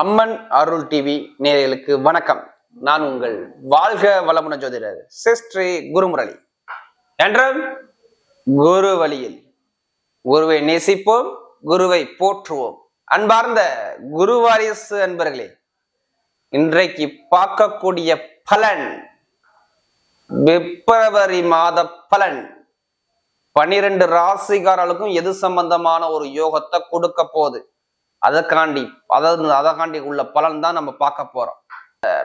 அம்மன் அருள் TV நேயர்களுக்கு வணக்கம். நான் உங்கள் வாழ்க வளமுன ஜோதிடர் சிஸ்ட்ரி குருமுரளி. என்ற குரு வழியில் குருவை நேசிப்போம் குருவை போற்றுவோம். அன்பார்ந்த குரு வாரிசு அன்பர்களே இன்றைக்கு பார்க்கக்கூடிய பலன் பிப்ரவரி மாத பலன். பனிரெண்டு ராசிகாரர்களுக்கும் எது சம்பந்தமான ஒரு யோகத்தை கொடுக்க போகுது? அதற்காண்டி அதாவது அதற்காண்டி உள்ள பலன் தான் நம்ம பார்க்க போறோம்.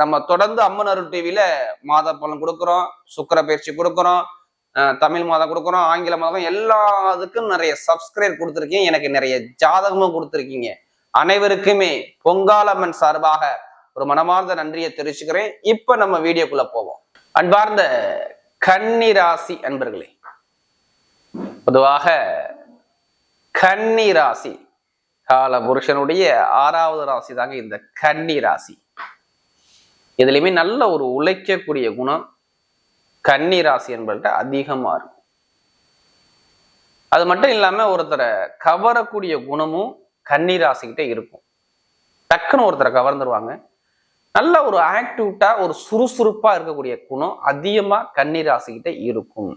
நம்ம தொடர்ந்து அம்மன் அருள் டிவியில மாத பலன் கொடுக்குறோம் சுக்கர பயிற்சி கொடுக்குறோம் தமிழ் மாதம் கொடுக்குறோம் ஆங்கில மாதம் எல்லாத்துக்கும் நிறைய சப்ஸ்கிரைப் கொடுத்துருக்கீங்க. எனக்கு நிறைய ஜாதகமும் கொடுத்துருக்கீங்க. அனைவருக்குமே பொங்காலம்மன் சார்பாக ஒரு மனமார்ந்த நன்றியை தெரிவிச்சுக்கிறேன். இப்ப நம்ம வீடியோக்குள்ள போவோம். அன்பார்ந்த கன்னி ராசி அன்பர்களே பொதுவாக கன்னி ராசி கால புருஷனுடைய ஆறாவது ராசி தாங்க இந்த கன்னி ராசி. இதுலையுமே நல்ல ஒரு உழைக்கக்கூடிய குணம் கன்னி ராசி என்பதுட்ட அதிகமாக இருக்கும். அது மட்டும் இல்லாமல் ஒருத்தரை கவரக்கூடிய குணமும் கன்னி ராசிக்கிட்டே இருக்கும். டக்குன்னு ஒருத்தரை கவர்ந்துருவாங்க. நல்ல ஒரு ஆக்டிவிட்டா ஒரு சுறுசுறுப்பா இருக்கக்கூடிய குணம் அதிகமா கன்னி ராசிக்கிட்ட இருக்கும்.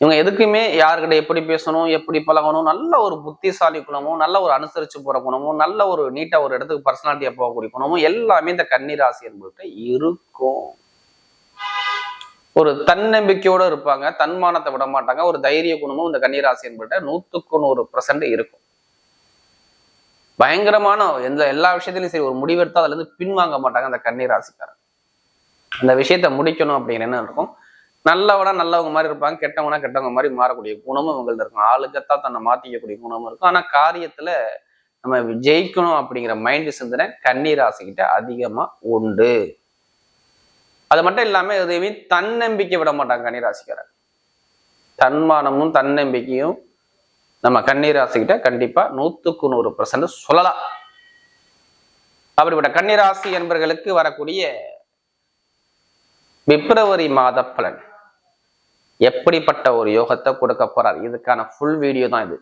இவங்க எதுக்குமே யாருக்கிட்ட எப்படி பேசணும் எப்படி பழகணும் நல்ல ஒரு புத்திசாலி குணமும் நல்ல ஒரு அனுசரிச்சு போற குணமும் நல்ல ஒரு நீட்டா ஒரு இடத்துக்கு பர்சனாலிட்டியா போகக்கூடிய குணமும் எல்லாமே இந்த கன்னிராசி என்பதுகிட்ட இருக்கும். ஒரு தன்னம்பிக்கையோட இருப்பாங்க தன்மானத்தை விட மாட்டாங்க ஒரு தைரிய குணமும் இந்த கன்னிராசி என்பதுகிட்ட நூத்துக்கு நூறு பர்சன்ட் இருக்கும். பயங்கரமான எந்த எல்லா விஷயத்திலையும் சரி ஒரு முடிவெடுத்தா அதுல இருந்து பின்வாங்க மாட்டாங்க அந்த கன்னிராசிக்காரன் அந்த விஷயத்த முடிக்கணும் அப்படின்னு என்ன இருக்கும்? நல்லவனா நல்லவங்க மாதிரி இருப்பாங்க கெட்டவனா கெட்டவங்க மாதிரி மாறக்கூடிய குணமும் இவங்கள்ட்ட இருக்கும். ஆளுக்கத்தான் தன்னை மாத்திக்கக்கூடிய குணமும் இருக்கும். ஆனா காரியத்துல நம்ம ஜெயிக்கணும் அப்படிங்கிற மைண்ட் சிந்தனை கண்ணீர் ராசிக்கிட்ட அதிகமா உண்டு. அது மட்டும் இல்லாம எதையுமே தன்னம்பிக்கை விட மாட்டாங்க கன்னிராசிக்காரன் தன்மானமும் தன்னம்பிக்கையும் நம்ம கன்னி ராசிக்கிட்ட கண்டிப்பா நூத்துக்கு நூறு பர்சன்ட் சொல்லலாம். அப்படிப்பட்ட கன்னிராசி என்பர்களுக்கு வரக்கூடிய பிப்ரவரி மாத பலன். எப்படிப்பட்ட ஒரு யோகத்தை கொடுக்க போறார்? இதுக்கான ஃபுல் வீடியோ தான் இது.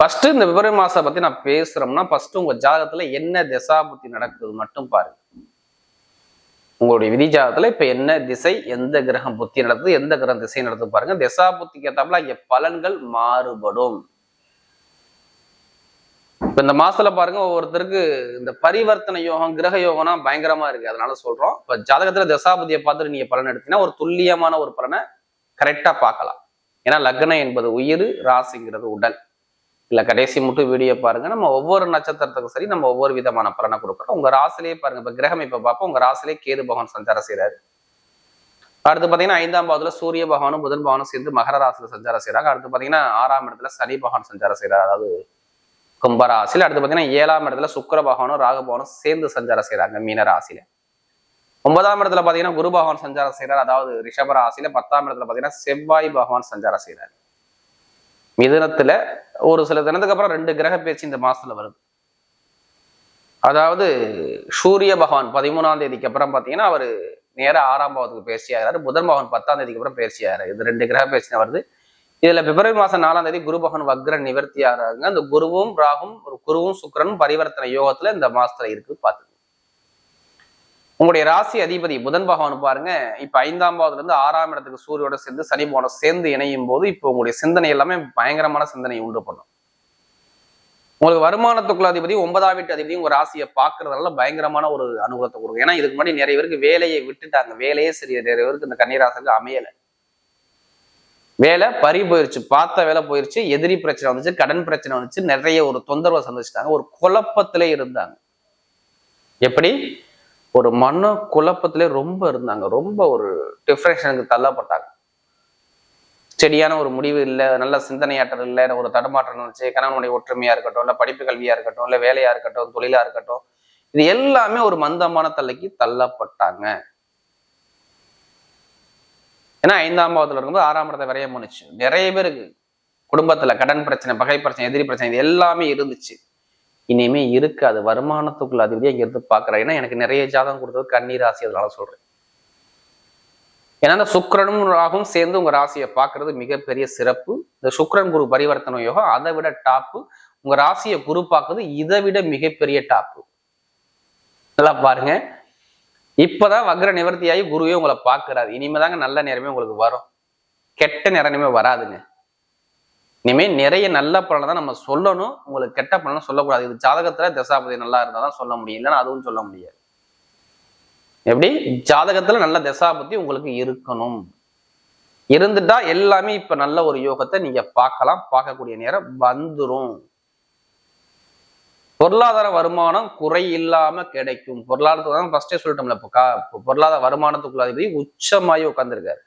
ஃபர்ஸ்ட் இந்த பிப்ரவரி மாசம் பத்தி நான் பேசுறோம்னா ஃபர்ஸ்ட் உங்க ஜாதகத்துல என்ன திசா புத்தி நடக்குது மட்டும் பாருங்க. உங்களுடைய விதி ஜாதகத்துல இப்ப என்ன திசை எந்த கிரகம் புத்தி நடக்குது எந்த கிரகம் திசை நடக்குது பாருங்க. திசா புத்திக்கு ஏத்தாப்புல இங்க பலன்கள் மாறுபடும். இப்ப இந்த மாசத்துல பாருங்க ஒவ்வொருத்தருக்கு இந்த பரிவர்த்தனை யோகம் கிரக யோகம்னா பயங்கரமா இருக்கு. அதனால சொல்றோம். இப்போ ஜாதகத்துல தசாபதியை பார்த்துட்டு நீங்க பலன் எடுத்தீங்கன்னா ஒரு துல்லியமான ஒரு பலனை கரெக்டா பார்க்கலாம். ஏன்னா லக்னம் என்பது உயிர் ராசிங்கிறது உடல். இல்ல கடைசி மட்டும் வீடியோ பாருங்க. நம்ம ஒவ்வொரு நட்சத்திரத்துக்கும் சரி நம்ம ஒவ்வொரு விதமான பலனை கொடுக்குறோம். உங்க ராசிலேயே பாருங்க இப்ப கிரகம் இப்ப பார்ப்போம். உங்க ராசிலே கேது பகவான் சஞ்சாரம் செய்யறாரு அடுத்து பாத்தீங்கன்னா ஐந்தாம் பாவத்துல சூரிய பகவானும் புதன் பகவானும் சேர்ந்து மகர ராசியில சஞ்சாரம் செய்யறாங்க அடுத்து பாத்தீங்கன்னா ஆறாம் இடத்துல சனி பகவான் சஞ்சாரம் செய்யறாரு அதாவது கும்பராசியில் அடுத்து பார்த்தீங்கன்னா ஏழாம் இடத்துல சுக்கர பகவானும் ராகு பகவானும் சேர்ந்து சஞ்சாரம் செய்கிறாங்க மீன ராசியில. ஒன்பதாம் இடத்துல பார்த்தீங்கன்னா குரு பகவான் சஞ்சாரம் செய்கிறார் அதாவது ரிஷப ராசியில பத்தாம் இடத்துல பார்த்தீங்கன்னா செவ்வாய் பகவான் சஞ்சாரம் செய்கிறார் மிதுனத்துல ஒரு சில தினத்துக்கு அப்புறம் ரெண்டு கிரக பேச்சு இந்த மாசத்துல வருது. அதாவது சூரிய பகவான் பதிமூணாம் தேதிக்கு அப்புறம் பார்த்தீங்கன்னா அவர் நேராக ஆறாம் பாவத்துக்கு பயிற்சி ஆகிறாரு. புதன் பகவான் பத்தாம் தேதிக்கு அப்புறம் பயிற்சி ஆகிறாரு. இது ரெண்டு கிரக பேச்சு வருது. இதுல பிப்ரவரி மாசம் நாலாம் தேதி குரு பகவான் வக்ர நிவர்த்தி ஆகிறாங்க அந்த குருவும் ராகும் ஒரு குருவும் சுக்கிரனும் பரிவர்த்தனை யோகத்துல இந்த மாசத்துல இருக்கு பார்த்து உங்களுடைய ராசி அதிபதி புதன் பகவான் பாருங்க இப்ப ஐந்தாம் பாவத்துல இருந்து ஆறாம் இடத்துக்கு சூரியோட சேர்ந்து சனி பகவான சேர்ந்து இணையும் போது இப்போ உங்களுடைய சிந்தனை எல்லாமே பயங்கரமான சிந்தனை உண்டு பண்ணும். உங்களுக்கு வருமானத்துக்குள்ள அதிபதி ஒன்பதாம் வீட்டு அதிபதி உங்க ராசியை பாக்குறதுனால பயங்கரமான ஒரு அனுகூலத்தை கொடுக்கும். ஏன்னா இதுக்கு முன்னாடி நிறைய பேருக்கு வேலையை விட்டுட்டாங்க. வேலையே சரி நிறைய பேருக்கு இந்த கன்னிராசிக்கு அமையலை. வேலை பறி போயிருச்சு பார்த்த வேலை போயிருச்சு எதிரி பிரச்சனை வந்துச்சு கடன் பிரச்சனை வந்துச்சு நிறைய ஒரு தொந்தரவை சந்திச்சிட்டாங்க ஒரு குழப்பத்திலே இருந்தாங்க. எப்படி? ஒரு மன குழப்பத்திலே ரொம்ப இருந்தாங்க ரொம்ப ஒரு டிப்ரெஷனுக்கு தள்ளப்பட்டாங்க. செடியான ஒரு முடிவு இல்லை நல்ல சிந்தனையாற்றல் இல்லை ஒரு தடுமாற்றம் இருந்துச்சு கணவனுடைய ஒற்றுமையா இருக்கட்டும் இல்லை படிப்பு கல்வியா இருக்கட்டும் இல்லை வேலையா இருக்கட்டும் தொழிலா இருக்கட்டும் இது எல்லாமே ஒரு மந்தமான தலைக்கு தள்ளப்பட்டாங்க. ஏன்னா ஐந்தாம் பாவத்தில் இருக்கும்போது ஆறாம் இடத்தை விரைய முடிச்சு நிறைய பேருக்கு குடும்பத்துல கடன் பிரச்சனை பகை பிரச்சனை எதிரி பிரச்சனை இது எல்லாமே இருந்துச்சு. இனிமே இருக்காது வருமானத்துக்குள்ள அதிபதியாக இங்க இருந்து பாக்குறேன் ஏன்னா எனக்கு நிறைய ஜாதகம் கொடுத்தது கண்ணீர் ராசி அதனால சொல்றேன். ஏன்னா அந்த சுக்கரனும் ராகும் சேர்ந்து உங்க ராசியை பார்க்கறது மிகப்பெரிய சிறப்பு. இந்த சுக்கரன் குரு பரிவர்த்தனை யோகம் அதை விட டாப்பு உங்க ராசியை குரு பார்க்குறது இதை விட மிகப்பெரிய டாப்பு நல்லா பாருங்க. இப்போதான் வக்ர நிவர்த்தியாகி குருவே உங்களை பார்க்குறாரு. இனிமே தாங்க நல்ல நேரமே உங்களுக்கு வரும். கெட்ட நேரமே வராதுங்க. இனிமே நிறைய நல்ல பலனை தான் நம்ம சொல்லணும். உங்களுக்கு கெட்ட பலனை சொல்லக்கூடாது. இது ஜாதகத்துல தசாபதி நல்லா இருந்தால் தான் சொல்ல முடியும். இல்லைன்னா அதுவும் சொல்ல முடியாது. எப்படி? ஜாதகத்துல நல்ல தசாபதி உங்களுக்கு இருக்கணும். இருந்துட்டா எல்லாமே இப்ப நல்ல ஒரு யோகத்தை நீங்க பார்க்கலாம். பார்க்கக்கூடிய நேரம் வந்துரும். பொருளாதார வருமானம் குறை இல்லாம கிடைக்கும் பொருளாதாரத்தை தான் ஃபர்ஸ்டே சொல்லிட்டோம்ல இப்போ கா இப்போ பொருளாதார வருமானத்துக்குள்ள அதிபதி உச்சமாயி உட்காந்துருக்காரு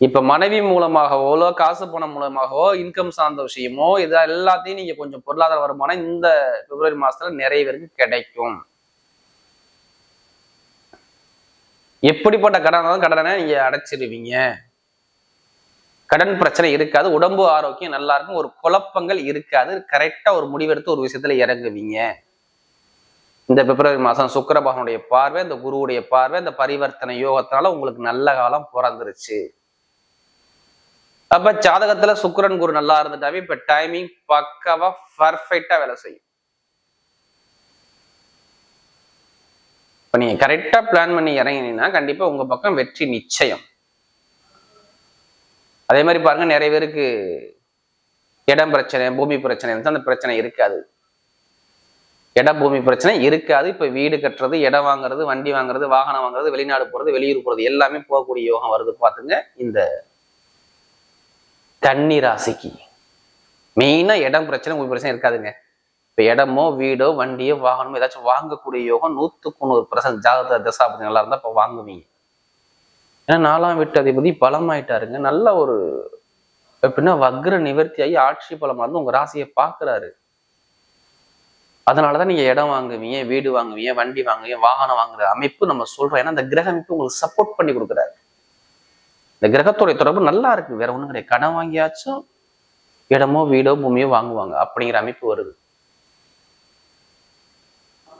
இப்ப மனைவி மூலமாகவோ காசு பணம் மூலமாகவோ இன்கம் சார்ந்த விஷயமோ இதா எல்லாத்தையும் நீங்க கொஞ்சம் பொருளாதார வருமானம் இந்த பிப்ரவரி மாசத்துல நிறைய பேருக்கு கிடைக்கும். எப்படிப்பட்ட கடன் கடனை நீங்க அடைச்சிருவீங்க. கடன் பிரச்சனை இருக்காது உடம்பு ஆரோக்கியம் நல்லா இருக்கும் ஒரு குழப்பங்கள் இருக்காது கரெக்டா ஒரு முடிவெடுத்து ஒரு விஷயத்துல இறங்குவீங்க. இந்த பிப்ரவரி மாசம் சுக்கரபகனுடைய பார்வை இந்த குருவுடைய பார்வை இந்த பரிவர்த்தனை யோகத்தினால உங்களுக்கு நல்ல காலம் பிறந்துருச்சு. அப்ப ஜாதகத்துல சுக்கரன் குரு நல்லா இருந்துட்டாவே இப்ப டைமிங் பக்காவா பர்ஃபெக்டா வேலை செய்யும். இப்ப நீங்க கரெக்டா பிளான் பண்ணி இறங்கினீங்கன்னா கண்டிப்பா உங்க பக்கம் வெற்றி நிச்சயம். அதே மாதிரி பாருங்க நிறைய பேருக்கு இடம் பிரச்சனை பூமி பிரச்சனை இருந்தா அந்த பிரச்சனை இருக்காது. இட பூமி பிரச்சனை இருக்காது. இப்ப வீடு கட்டுறது இடம் வாங்குறது வண்டி வாங்குறது வாகனம் வாங்குறது வெளிநாடு போறது வெளியூர் போறது எல்லாமே போகக்கூடிய யோகம் வருது பார்த்துங்க. இந்த கன்னி ராசிக்கு மெயினா இடம் பிரச்சனை பூமி பிரச்சனை இருக்காதுங்க. இப்ப இடமோ வீடோ வண்டியோ வாகனமோ ஏதாச்சும் வாங்கக்கூடிய யோகம் நூத்துக்கு நூறு பிரசன்ட் ஜாதக தசாபதி நல்லா இருந்தா இப்போ வாங்குவீங்க. ஏன்னா நாலாம் வீட்டு அதிபதி பலமாயிட்டாருங்க. நல்ல ஒரு எப்படின்னா வக்ர நிவர்த்தியாகி ஆட்சி பலமாக இருந்து உங்க ராசியை பாக்குறாரு அதனாலதான் நீங்க இடம் வாங்குவீங்க வீடு வாங்குவீங்க வண்டி வாங்குவீங்க வாகனம் வாங்குற அமைப்பு நம்ம சொல்றோம். ஏன்னா அந்த கிரக அமைப்பு உங்களுக்கு சப்போர்ட் பண்ணி கொடுக்குறாரு. இந்த கிரகத்துடைய தொடர்பு நல்லா இருக்கு. வேற ஒண்ணும் கிடையாது. கடன் வாங்கியாச்சும் இடமோ வீடோ பூமியோ வாங்குவாங்க. அப்படிங்கிற அமைப்பு வருது.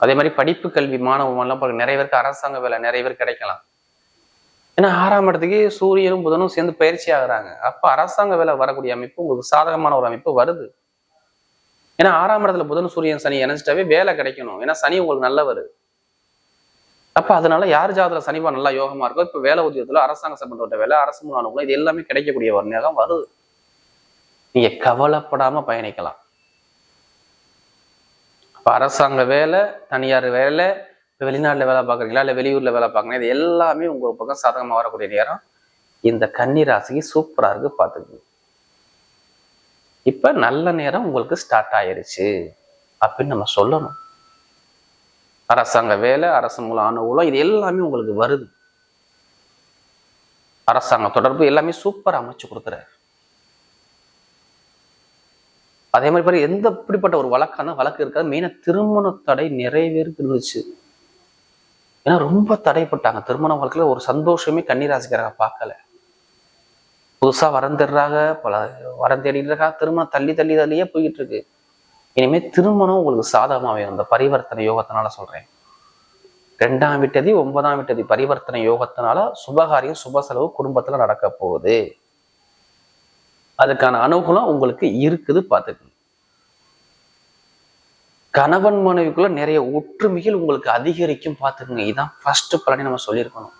அதே மாதிரி படிப்பு கல்வி மாணவர்கள்லாம் நிறைய பேருக்கு அரசாங்க வேலை நிறைய பேர் கிடைக்கலாம். ஏன்னா ஆறாம் இடத்துக்கு சூரியனும் புதனும் சேர்ந்து பயிற்சி ஆகுறாங்க. அப்ப அரசாங்க வேலை வரக்கூடிய அமைப்பு உங்களுக்கு சாதகமான ஒரு அமைப்பு வருது. ஏன்னா ஆறாம் இடத்துல புதன் சூரியன் சனி இணைச்சிட்டாவே வேலை கிடைக்கணும். ஏன்னா சனி உங்களுக்கு நல்ல வருது அப்ப அதனால யார் ஜாதத்துல சனிப்பா நல்லா யோகமா இருக்கோ இப்ப வேலை உத்தியோகத்துல அரசாங்க சம்பந்தப்பட்ட வேலை அரசு முன்னாள் இது எல்லாமே கிடைக்கக்கூடிய ஒரு நேரம் வருது. நீங்க கவலைப்படாம பயணிக்கலாம். அப்ப அரசாங்க வேலை தனியார் வேலை இப்போ வெளிநாட்டில் வேலை பார்க்குறீங்களா? இல்லை வெளியூரில் வேலை பார்க்குறீங்களா? இது எல்லாமே உங்கள் பக்கம் சாதகமாக வரக்கூடிய நேரம். இந்த கன்னி ராசிக்கு சூப்பராக இருக்கு பார்த்துக்குங்க. இப்போ நல்ல நேரம் உங்களுக்கு ஸ்டார்ட் ஆயிருச்சு அப்படின்னு நம்ம சொல்லணும். அரசாங்க வேலை அரசு மூலம் அனுகூலம் இது எல்லாமே உங்களுக்கு வருது. அரசாங்க தொடர்பு எல்லாமே சூப்பர் அமைச்சு கொடுக்குறாரு. அதே மாதிரி பாரு எந்த இப்படிப்பட்ட ஒரு வழக்கான வழக்கு இருக்காது. மெயினாக திருமண தடை நிறைய பேருக்கு இருந்துச்சு. ஏன்னா ரொம்ப தடைப்பட்டாங்க. திருமண வாழ்க்கையில் ஒரு சந்தோஷமே கன்னிராசிக்காரங்க பார்க்கல. புதுசாக வரந்துடுறாங்க பல வரம் திருமணம் தள்ளி தள்ளி தள்ளியே போய்கிட்டு இருக்கு இனிமேல் திருமணம் உங்களுக்கு சாதகமாகவே அந்த பரிவர்த்தனை யோகத்தினால சொல்கிறேன் ரெண்டாம் விட்டதி ஒன்பதாம் விட்டதி பரிவர்த்தனை யோகத்தினால சுபகாரியம் சுப செலவு குடும்பத்தில் நடக்க போகுது. அதுக்கான அனுகூலம் உங்களுக்கு இருக்குது பார்த்துக்கணும் கணவன் மனைவிக்குள்ள நிறைய ஒற்றுமைகள் உங்களுக்கு அதிகரிக்கும் பார்த்துக்குங்க. இதுதான் ஃபர்ஸ்ட் பலனை நம்ம சொல்லியிருக்கணும்.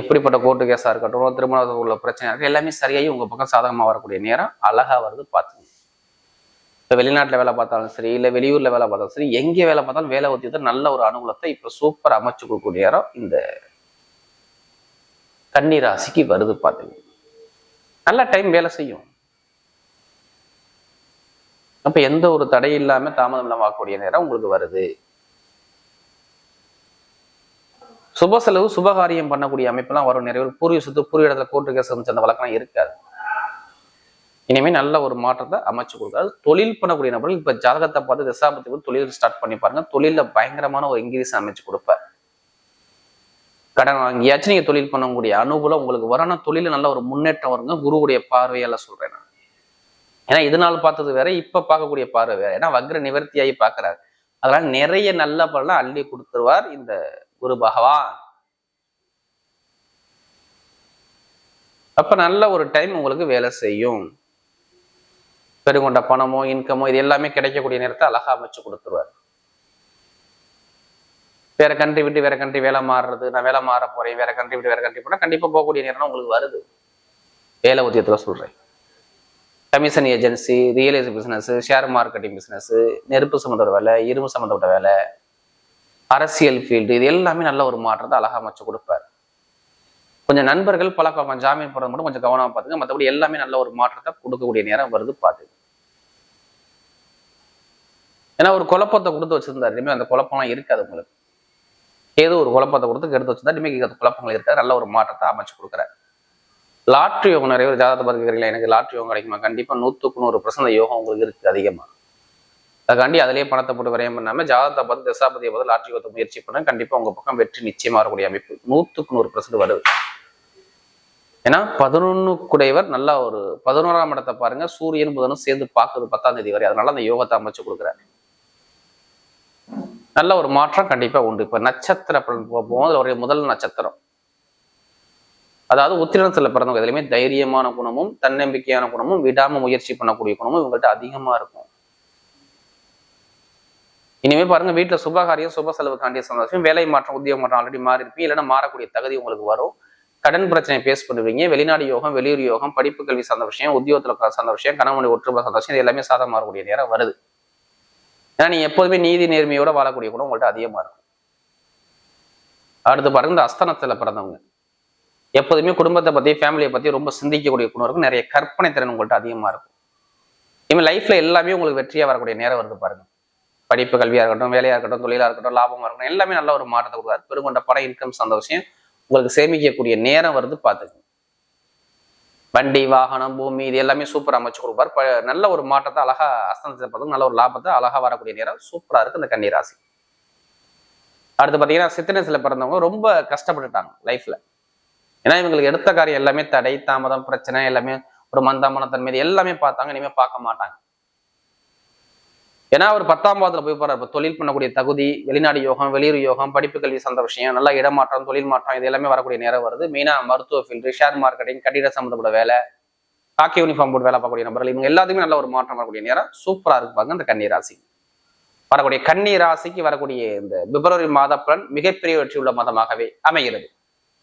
எப்படிப்பட்ட கோர்ட்டு கேஸாக இருக்கட்டும் திருமணத்தில் உள்ள பிரச்சனை இருக்கு எல்லாமே சரியாகி உங்கள் பக்கம் சாதகமாக வரக்கூடிய நேரம் அழகா வருது பார்த்துங்க இப்போ வெளிநாட்டில் வேலை பார்த்தாலும் சரி இல்லை வெளியூர்ல வேலை பார்த்தாலும் சரி எங்கே வேலை பார்த்தாலும் வேலை ஒத்தியத்தை நல்ல ஒரு அனுகூலத்தை இப்போ சூப்பர் அமைச்சு கொடுக்கக்கூடிய நேரம் இந்த கன்னி ராசிக்கு வருது பார்த்துங்க நல்ல டைம் வேலை செய்யும். அப்ப எந்த ஒரு தடை இல்லாம தாமதம் இல்லாம வாக்கக்கூடிய நேரம் உங்களுக்கு வருது. சுப செலவு சுபகாரியம் பண்ணக்கூடிய அமைப்பெல்லாம் வரும். நிறைய பூர்வீக சொத்து பூர்வீக இடத்துல கோர்ட்டு கேஸ் அந்த வழக்கெல்லாம் இருக்காது. இனிமேல் நல்ல ஒரு மாற்றத்தை அமைச்சு கொடுக்காது தொழில் பண்ணக்கூடிய நபர்கள் இப்ப ஜாதகத்தை பார்த்து தசாபத்தி தொழில் ஸ்டார்ட் பண்ணி பாருங்க. தொழில பயங்கரமான ஒரு இங்கிலீஷ் அமைச்சு கொடுப்பார். கடன் வாங்கியாச்சும் நீங்க தொழில் பண்ணக்கூடிய அனுகூலம் உங்களுக்கு வரணும் தொழில நல்ல ஒரு முன்னேற்றம் வருங்க. குருவுடைய பார்வையெல்லாம் சொல்றேன் நான். ஏன்னா இது நாள் பார்த்தது வேற? இப்ப பார்க்கக்கூடிய பார்வை வேற. ஏன்னா வக்ர நிவர்த்தியாகி பாக்குறாரு அதனால நிறைய நல்ல பலனை அள்ளி கொடுத்துருவார் இந்த குரு பகவான். அப்ப நல்ல ஒரு டைம் உங்களுக்கு வேலை செய்யும். பெருங்கொண்ட பணமோ இன்கமோ இது எல்லாமே கிடைக்கக்கூடிய நேரத்தை அழகா அமைச்சு கொடுத்துருவார். வேற கண்ட்ரி விட்டு வேற கண்ட்ரி வேலை மாறுறது நான் வேலை மாற போறேன் வேற கண்ட்ரி விட்டு வேற கண்ட்ரி போனா கண்டிப்பா போகக்கூடிய நேரம் உங்களுக்கு வருது. வேலை உத்தியத்துல சொல்றேன். Commission agency real estate business share marketing business நெருப்பு சம்மந்தப்பட்ட வேலை இரும்பு சம்மந்தப்பட்ட வேலை அரசியல் ஃபீல்டு இது எல்லாமே நல்ல ஒரு மாற்றத்தை அழகா அமைச்சு கொடுப்பார். கொஞ்சம் நண்பர்கள் பழக்கம் ஜாமீன் போடுறது மட்டும் கொஞ்சம் கவனமா பார்த்துங்க. மற்றபடி எல்லாமே நல்ல ஒரு மாற்றத்தை கொடுக்கக்கூடிய நேரம் வருது பார்த்து ஏன்னா ஒரு குழப்பத்தை கொடுத்து வச்சிருந்தாரு. இனிமேல் அந்த குழப்பம்லாம் இருக்காது உங்களுக்கு. ஏதோ ஒரு குழப்பத்தை கொடுத்து கெடுத்து வச்சிருந்தா இனிமேல் அந்த குழப்பங்கள் இருக்காது. நல்ல ஒரு மாற்றத்தை அமைச்சு கொடுக்குறாரு. லாட்ரி யோகம் நிறைய பேர் ஜாதகத்தை பார்த்துக்கிறீங்களா எனக்கு லாட்ரி யோகம் கிடைக்குமா? கண்டிப்பாக நூற்றுக்கு நூறு பிரசந்த யோகம் உங்களுக்கு இருக்குது அதிகமா. அதுக்காண்டி அதிலேயே பணத்தை போட்டு விரயம் பண்ணாமல் ஜாதகத்தை பார்த்து தசாபதியை பார்த்து லாட்ரி யோகத்தை முயற்சி பண்ண கண்டிப்பாக உங்க பக்கம் வெற்றி நிச்சயமாக வரக்கூடிய அமைப்பு. நூற்றுக்கு நூறு பிரசன்ட் வருது. ஏன்னா பதினொன்னு குடையவர் நல்ல ஒரு பதினோராம் இடத்தை பாருங்க. சூரியன் புதனும் சேர்ந்து பார்க்குறது பத்தாம் தேதி வரை. அதனால அந்த யோகத்தை அமைச்சு கொடுக்குறாரு. நல்ல ஒரு மாற்றம் கண்டிப்பா உண்டு. இப்போ நட்சத்திர பலன் போகும் அதுல முதல் நட்சத்திரம். அதாவது உத்திரணத்துல பிறந்தவங்க எதுலையுமே தைரியமான குணமும் தன்னம்பிக்கையான குணமும் விடாம முயற்சி பண்ணக்கூடிய குணமும் இவங்கள்ட்ட அதிகமா இருக்கும். இனிமே பாருங்க வீட்டுல சுபகாரியம் சுப செலவுக்காண்டிய சந்தோஷம் வேலை மாற்றம் உத்தியோக மாற்றம் ஆல்ரெடி மாறி இருப்பீங்க இல்லைன்னா மாறக்கூடிய தகுதி உங்களுக்கு வரும். கடன் பிரச்சனை பேஸ் பண்ணுவீங்க. வெளிநாடு யோகம் வெளியூர் யோகம் படிப்பு கல்வி சார்ந்த விஷயம் உத்தியோகத்துல சார்ந்த விஷயம் கணவனை ஒற்றுமை சந்தோஷம் விஷயம் இது எல்லாமே சாதம் மாறக்கூடிய நேரம் வருது. ஏன்னா நீங்க எப்போதுமே நீதி நேர்மையோட வாழக்கூடிய குணம் உங்கள்ட்ட அதிகமா இருக்கும். அடுத்து பாருங்க இந்த அஸ்தனத்தில் பிறந்தவங்க. எப்போதுமே குடும்பத்தை பத்தி ஃபேமிலியை பற்றி ரொம்ப சிந்திக்கக்கூடிய குணம் இருக்கும் நிறைய கற்பனை திறன் உங்கள்கிட்ட அதிகமா இருக்கும். இனிமேல் லைஃப்ல எல்லாமே உங்களுக்கு வெற்றியாக வரக்கூடிய நேரம் வருது பாருங்க. படிப்பு கல்வியா இருக்கட்டும் வேலையா இருக்கட்டும் தொழிலா இருக்கட்டும் லாபமா இருக்கட்டும் எல்லாமே நல்ல ஒரு மாற்றத்தை கொடுக்குறாரு பெருங்கொண்ட பண இன்கம் சார்ந்த விஷயம் உங்களுக்கு சேமிக்கக்கூடிய நேரம் வருது பார்த்துக்கங்க. வண்டி வாகனம் பூமி இது எல்லாமே சூப்பர் அமைச்சு கொடுப்பார். ப- நல்ல ஒரு மாற்றத்தை அழகா அஸ்தனத்தை பார்த்து நல்ல ஒரு லாபத்தை அழகா வரக்கூடிய நேரம் சூப்பரா இருக்கு இந்த கன்னி ராசி. அடுத்து பார்த்தீங்கன்னா சித்திரசில பிறந்தவங்க ரொம்ப கஷ்டப்பட்டுட்டாங்க லைஃப்ல ஏன்னா இவங்களுக்கு எடுத்த காரியம் எல்லாமே தடை தாமதம் பிரச்சனை எல்லாமே ஒரு மந்தமான தன்மை எல்லாமே பார்த்தாங்க இனிமே பார்க்க மாட்டாங்க. ஏன்னா அவர் பத்தாம் பாவத்துல போய் போறாரு இப்போ தொழில் பண்ணக்கூடிய தகுதி வெளிநாடு யோகம் வெளியூர் யோகம் படிப்பு கல்வி சார்ந்த விஷயம் நல்ல இடமாற்றம் தொழில் மாற்றம் இது எல்லாமே வரக்கூடிய நேரம் வருது. மெயினா மருத்துவ ஃபீல்டு ஷேர் மார்க்கெட்டிங் கட்டிட சம்மந்தப்பட்ட வேலை காக்கி யூனிஃபார்ம் போட்டு வேலை பார்க்கக்கூடிய நபர்கள் இவங்க எல்லாத்துக்குமே நல்ல ஒரு மாற்றம் வரக்கூடிய நேரம் சூப்பரா இருப்பாங்க இந்த கன்னி ராசி. வரக்கூடிய கன்னி ராசிக்கு வரக்கூடிய இந்த பிப்ரவரி மாத பலன் மிகப்பெரிய வெற்றி உள்ள மாதமாகவே அமைகிறது.